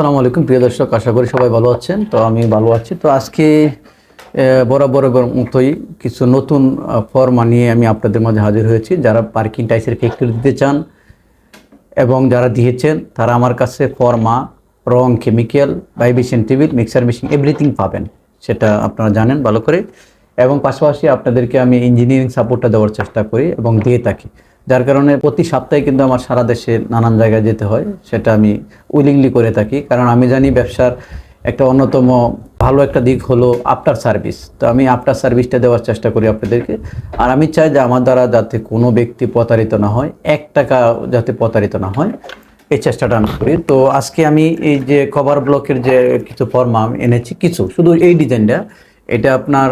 আসসালামু আলাইকুম, প্রিয় দর্শক, আশা করি সবাই ভালো আছেন। তো আমি ভালো আছি। তো আজকে বরাবর মতোই কিছু নতুন ফর্মা নিয়ে আমি আপনাদের মাঝে হাজির হয়েছি। যারা পার্কিং টাইসের ফ্যাক্টরি দিতে চান এবং যারা দিয়েছেন, তারা আমার কাছে ফর্মা, রং chemical vibration table mixer machine everything পাবেন। সেটা আপনারা জানেন ভালো করে। এবং পাশাপাশি আপনাদেরকে আমি ইঞ্জিনিয়ারিং সাপোর্টটা দেওয়ার চেষ্টা করি এবং দিয়ে থাকি। যার কারণে প্রতি সপ্তাহে কিন্তু আমার সারা দেশে নানান জায়গায় যেতে হয়, সেটা আমি উইলিংলি করে থাকি। কারণ আমি জানি ব্যবসার একটা অন্যতম ভালো একটা দিক হলো আফটার সার্ভিস তো আমি আফটার সার্ভিসটা দেওয়ার চেষ্টা করি আপনাদেরকে। আর আমি চাই যে আমার দ্বারা যাতে কোনো ব্যক্তি প্রতারিত না হয়, এক টাকা যাতে প্রতারিত না হয়, এই চেষ্টাটা আমি করি। তো আজকে আমি এই যে কভার ব্লকের যে কিছু ফর্মা এনেছি, কিছু, শুধু এই ডিজাইনটা এটা আপনার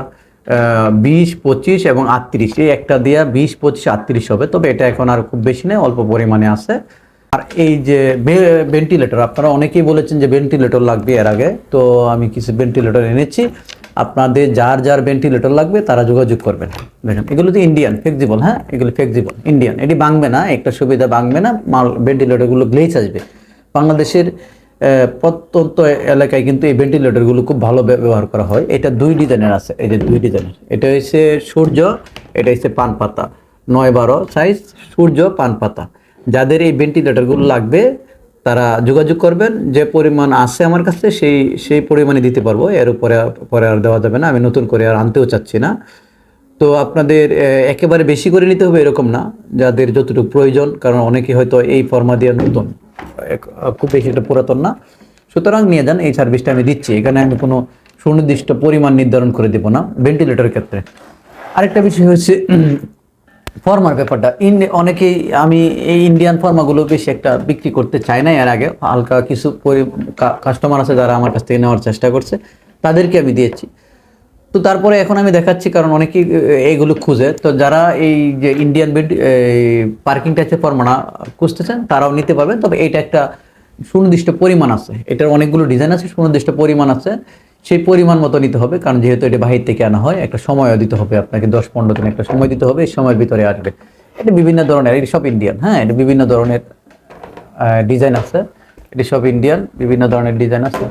বিশ, পঁচিশ এবং আটত্রিশ। এই একটা দিয়া বিশ, পঁচিশ, আটত্রিশ হবে। তবে এটা এখন আর খুব বেশি নেই অল্প পরিমাণে আছে। আর এই যে ভেন্টিলেটর আপনারা অনেকেই বলেছেন যে ভেন্টিলেটর লাগবে এর আগে। তো আমি কিছু ভেন্টিলেটর এনেছি। আপনাদের যার যার ভেন্টিলেটর লাগবে, তারা যোগাযোগ করবেন। দেখেন, এগুলো তো ইন্ডিয়ান ফ্লেক্সিবল হ্যাঁ? এগুলো ফ্লেক্সিবল ইন্ডিয়ান এটি ভাঙবে না, একটা সুবিধা ভাঙবে না, মাল ভেন্টিলেটরগুলো গ্লেজ আসবে। বাংলাদেশের প্রত্যন্ত এলাকায় কিন্তু এই ভেন্টিলেটরগুলো খুব ভালো ব্যবহার করা হয়। এটা দুই ডিজাইনের আছে, এই যে দুই ডিজাইনের। এটা হচ্ছে সূর্য, এটা হচ্ছে পান পাতা। নয় বারো সাইজ সূর্য, পান পাতা। যাদের এই ভেন্টিলেটরগুলো লাগবে, তারা যোগাযোগ করবেন। যে পরিমাণ আছে আমার কাছে, সেই সেই পরিমাণে দিতে পারব। এর উপরে, পরে আর দেওয়া যাবে না, আমি নতুন করে আর আনতেও চাচ্ছি না। তো আপনাদের একেবারে বেশি করে নিতে হবে এরকম না। যাদের যতটুকু প্রয়োজন, কারণ অনেকে হয়তো এই ফর্মা দিয়ে নতুন। খুব বেশি একটা পুরাতন না। সুতরাং নিয়ে যান, এই সার্ভিসটা আমি দিচ্ছি। এখানে আমি কোনো সুনির্দিষ্ট পরিমাণ নির্ধারণ করে দেবো না ভেন্টিলেটরের ক্ষেত্রে। আরেকটা বিষয় হচ্ছে ফর্মার ব্যাপারটা অনেকেই, আমি এই ইন্ডিয়ান ফর্মাগুলো বেশি একটা বিক্রি করতে চাই না, এর আগে। হালকা কিছু কাস্টমার আছে যারা আমার কাছ থেকে নেওয়ার চেষ্টা করছে, তাদেরকে আমি দিয়েছি। তো তারপরে এখন আমি দেখাচ্ছি, কারণ অনেকেই এইগুলো খুঁজে। তো যারা এই যে ইন্ডিয়ান বেড পার্কিং টাইপের ফর্মানা খুঁজতেছেন, তারাও নিতে পারবেন। তবে এটা একটা সুনির্দিষ্ট পরিমাণ আছে। এটার অনেকগুলো ডিজাইন আছে, সুনির্দিষ্ট পরিমাণ আছে। সেই পরিমাণ মতো নিতে হবে, কারণ যেহেতু এটা বাহির থেকে আনা হয়, একটা সময়ও দিতে হবে আপনাকে, দশ পনেরো দিন একটা সময় দিতে হবে, এই সময়ের ভিতরে আসবে। এটা বিভিন্ন ধরনের, এটা সব ইন্ডিয়ান হ্যাঁ এটা বিভিন্ন ধরনের ডিজাইন আছে। এটি সব ইন্ডিয়ান বিভিন্ন ধরনের ডিজাইন আছে।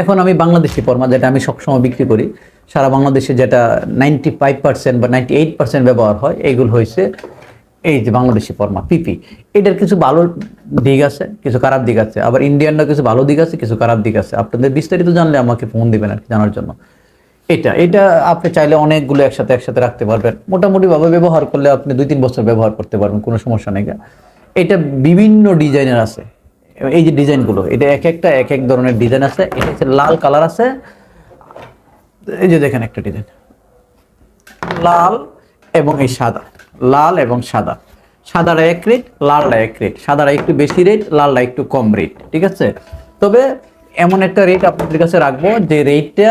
এখন আমি বাংলাদেশি ফর্মা যেটা আমি সবসময় বিক্রি করি সারা বাংলাদেশে যেটা নাইনটি ফাইভ পার্সেন্ট বা নাইনটি এইট পার্সেন্ট ব্যবহার হয়, এইগুলো হয়েছে এই যে বাংলাদেশি ফর্মা পিপি এটার কিছু ভালো দিক আছে, কিছু খারাপ দিক আছে, আবার ইন্ডিয়ানরা কিছু ভালো দিক আছে, কিছু খারাপ দিক আছে। আপনাদের বিস্তারিত জানলে আমাকে ফোন দিবেন আর জানার জন্য। এটা এটা আপনি চাইলে অনেকগুলো একসাথে একসাথে রাখতে পারবেন। মোটামুটি ভাবে ব্যবহার করলে আপনি দুই তিন বছর ব্যবহার করতে পারবেন, কোনো সমস্যা নেই এটা বিভিন্ন ডিজাইনের আছে। এই যে ডিজাইনগুলো, এটা এক একটা এক এক ধরনের ডিজাইন আছে। এটা হচ্ছে লাল কালার আছে এই যে দেখেন একটা ডিজাইন। লাল এবং এই সাদা। লাল এবং সাদা। সাদাটা এক রেট লালটা এক রেট সাদাটা একটু বেশি রেট, লালটা একটু কম রেট, ঠিক আছে? তবে এমন একটা রেট আপনাদের কাছে রাখব যে রেটটা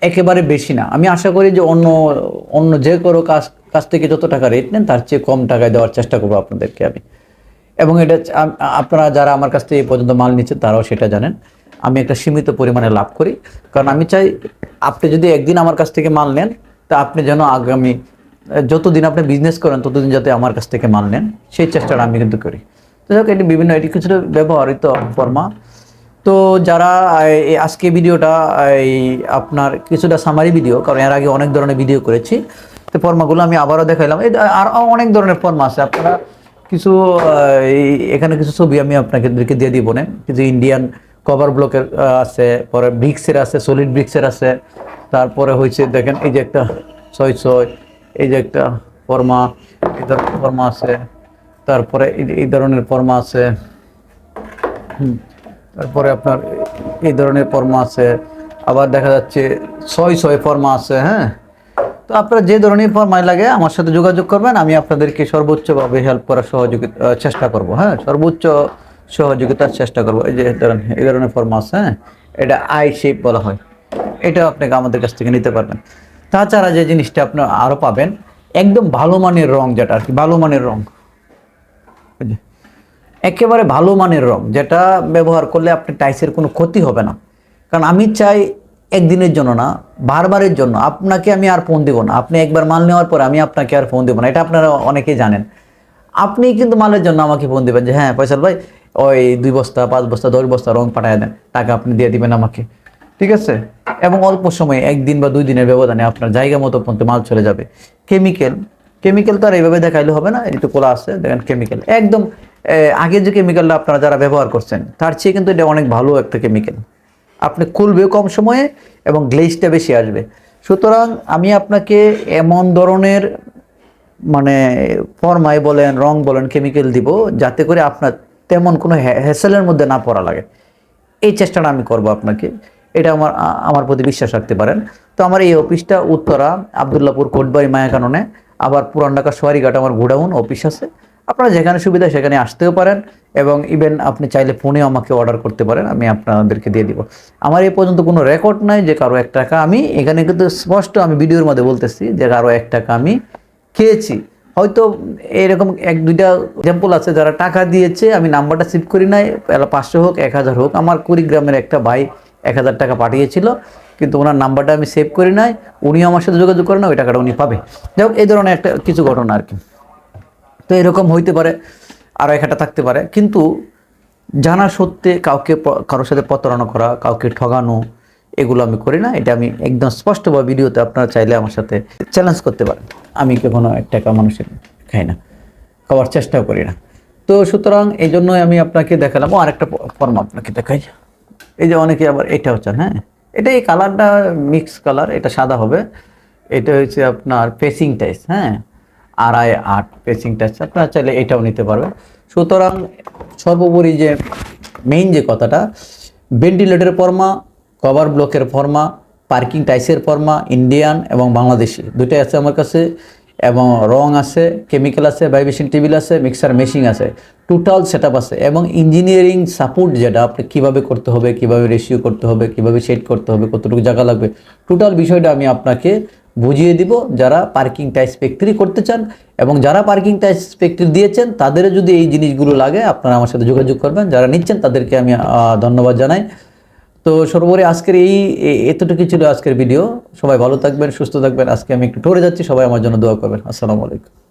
একেবারে বেশি না। আমি আশা করি যে অন্য অন্য যে কোনো কাজ কাছ থেকে যত টাকা রেট নেন, তার চেয়ে কম টাকায় দেওয়ার চেষ্টা করব আপনাদেরকে আমি। এবং এটা আপনারা যারা আমার কাছ থেকে এই পর্যন্ত মাল নিচ্ছেন, তারাও সেটা জানেন। আমি একটা সীমিত পরিমাণে লাভ করি। কারণ আমি চাই আপনি যদি একদিন আমার কাছ থেকে মাল নেন তা আপনি যেন আগামী যতদিন আপনি বিজনেস করেন ততদিন যাতে আমার কাছ থেকে মাল নেন। সেই চেষ্টাটা আমি কিন্তু করি। তো যাই হোক, এটি বিভিন্ন এটি কিছুটা ব্যবহৃত ফর্মা। তো যারা আজকে ভিডিওটা এই আপনার কিছুটা সামারি ভিডিও কারণ এর আগে অনেক ধরনের ভিডিও করেছি তো ফর্মাগুলো আমি আবারও দেখাইলাম। এই আর অনেক ধরনের ফর্মা আছে। আপনারা কিছু এখানে কিছু ছবি আমি আপনাকে দিয়ে দিব না। কিছু ইন্ডিয়ান কভার ব্লকের আছে, পরে ব্রিক্সের আছে সলিড ব্রিক্সের আছে, তারপরে হয়েছে, দেখেন, এই যে একটা ছয় ছয়, এই যে একটা ফর্মা, এই ধরনের ফর্মা আছে, তারপরে এই- ধরনের ফর্মা আছে। তারপরে আপনার এই ধরনের ফর্মা আছে, আবার দেখা যাচ্ছে ছয় ছয় ফর্মা আছে হ্যাঁ তো আপনারা যে ধরনের ফর্মাই লাগে, আমার সাথে যোগাযোগ করবেন, আমি আপনাদেরকে সর্বোচ্চভাবে হেল্প করার সহযোগিতা চেষ্টা করব হ্যাঁ সর্বোচ্চ সহযোগিতার চেষ্টা করব। এই যে ধরেন, এই ধরনের ফর্মা আছে হ্যাঁ? এটা আই শেপ বলা হয়। এটা আপনাকে আমাদের কাছ থেকে নিতে পারবেন। তাছাড়া যে জিনিসটা আপনার আরও পাবেন, একদম ভালো মানের রং যেটা আর কি, ভালো মানের রং। একেবারে ভালো মানের রং যেটা ব্যবহার করলে আপনি টাইসের কোনো ক্ষতি হবে না। কারণ আমি চাই একদিনের জন্য না, বারবারের জন্য। আপনাকে আমি আর ফোন দেবো না। আপনি একবার মাল নেওয়ার পর আমি আপনাকে আর ফোন দেবো না। এটা আপনারা অনেকেই জানেন। আপনি কিন্তু মালের জন্য আমাকে ফোন দেবেন যে হ্যাঁ ফয়সাল ভাই ওই দুই বস্তা, পাঁচ বস্তা, দশ বস্তা রং পাঠায় দেন। টাকা আপনি দিয়ে দিবেন আমাকে। ঠিক আছে? এবং অল্প সময়ে, একদিন বা দুই দিনের ব্যবধানে আপনার জায়গা মতো পর্যন্ত মাল চলে যাবে। কেমিক্যাল। কেমিক্যাল তো আর এইভাবে দেখাইলে হবে না, এই তো কোলা আছে, দেখেন কেমিক্যাল। একদম আগে যে কেমিক্যালটা আপনারা যারা ব্যবহার করছেন, তার চেয়ে কিন্তু এটা অনেক ভালো একটা কেমিক্যাল। আপনি খুলবে কম সময়ে এবং গ্লেজটা বেশি আসবে। সুতরাং আমি আপনাকে এমন ধরনের মানে ফরমাই বলেন, রং বলেন, কেমিক্যাল দিব, যাতে করে আপনার তেমন কোনো হ্যাসেলের মধ্যে না পড়া লাগে। এই চেষ্টাটা আমি করব আপনাকে। এটা আমার আমার প্রতি বিশ্বাস রাখতে পারেন। তো আমার এই অফিসটা উত্তরা, আবদুল্লাপুর, কোটবাড়ি, মায়াকাননে, আবার পুরান ঢাকা সোয়ারিঘাট আমার গোডাউন অফিস আছে। আপনারা যেখানে সুবিধা সেখানে আসতেও পারেন এবং ইভেন আপনি চাইলে ফোনেও আমাকে অর্ডার করতে পারেন, আমি আপনাদেরকে দিয়ে দিব। আমার এই পর্যন্ত কোনো রেকর্ড নাই যে কারও এক টাকা আমি, এখানে কিন্তু স্পষ্ট আমি ভিডিওর মধ্যে বলতেছি যে কারও এক টাকা আমি খেয়েছি। হয়তো এরকম এক, দুইটা এক্সাম্পল আছে যারা টাকা দিয়েছে, আমি নাম্বারটা সেভ করি নাই পাঁচশো হোক, এক হাজার হোক। আমার কুড়িগ্রামের একটা ভাই এক হাজার টাকা পাঠিয়েছিল, কিন্তু ওনার নাম্বারটা আমি সেভ করি নাই। উনি আমার সাথে যোগাযোগ করে না, ওই টাকাটা উনি পাবে। যাই হোক, এই ধরনের একটা কিছু ঘটনা আর কি। তো এরকম হইতে পারে আরও একটা থাকতে পারে। কিন্তু জানা সত্ত্বে কাউকে কারোর সাথে প্রতারণা করা, কাউকে ঠগানো এগুলো আমি করি না, এটা আমি একদম স্পষ্টভাবে ভিডিওতে আপনারা চাইলে আমার সাথে চ্যালেঞ্জ করতে পারেন। আমি কখনো এক টাকা মানুষের খাই না, খাওয়ার চেষ্টাও করি না। তো সুতরাং এই জন্যই আমি আপনাকে দেখালাম। ও আরেকটা ফর্ম আপনাকে দেখাই। এই যে অনেকে আবার এটা হচ্ছে হ্যাঁ? এটা এই কালারটা মিক্স কালার এটা সাদা হবে। এটা হচ্ছে আপনার পেসিং টাইস হ্যাঁ? আড়াই আট পেসিং টাইস আপনারা চাইলে এটাও নিতে পারবেন। সুতরাং সর্বোপরি যে মেইন যে কথাটা ভেন্টিলেটরের ফর্মা কভার ব্লকের ফর্মা, পার্কিং টাইসের ফর্মা, ইন্ডিয়ান এবং বাংলাদেশি। দুটাই আছে আমার কাছে এবং রং আছে, কেমিক্যাল আছে, ভাইব্রেশন টেবিল আছে, মিক্সার মেশিন আছে। টোটাল সেট আছে এবং ইঞ্জিনিয়ারিং সাপোর্ট যেটা, আপনি কীভাবে করতে হবে, কীভাবে রেশিও করতে হবে, কীভাবে সেট করতে হবে, কতটুকু জায়গা লাগবে। টোটাল বিষয়টা আমি আপনাকে বুঝিয়ে দিব, যারা পার্কিং টাইস ফ্যাক্টরি করতে চান এবং যারা পার্কিং টাইস ফ্যাক্টরি দিয়েছেন, তাদের যদি এই জিনিসগুলো লাগে, আপনারা আমার সাথে যোগাযোগ করবেন। যারা নিচ্ছেন, তাদেরকে আমি ধন্যবাদ জানাই। তো সর্বোপরি আজকের এই এতটুকু ছিল আজকের ভিডিও। সবাই ভালো থাকবেন, সুস্থ থাকবেন। আজকে আমি একটু টরে যাচ্ছি, সবাই আমার জন্য দোয়া করবেন। আসসালামু আলাইকুম।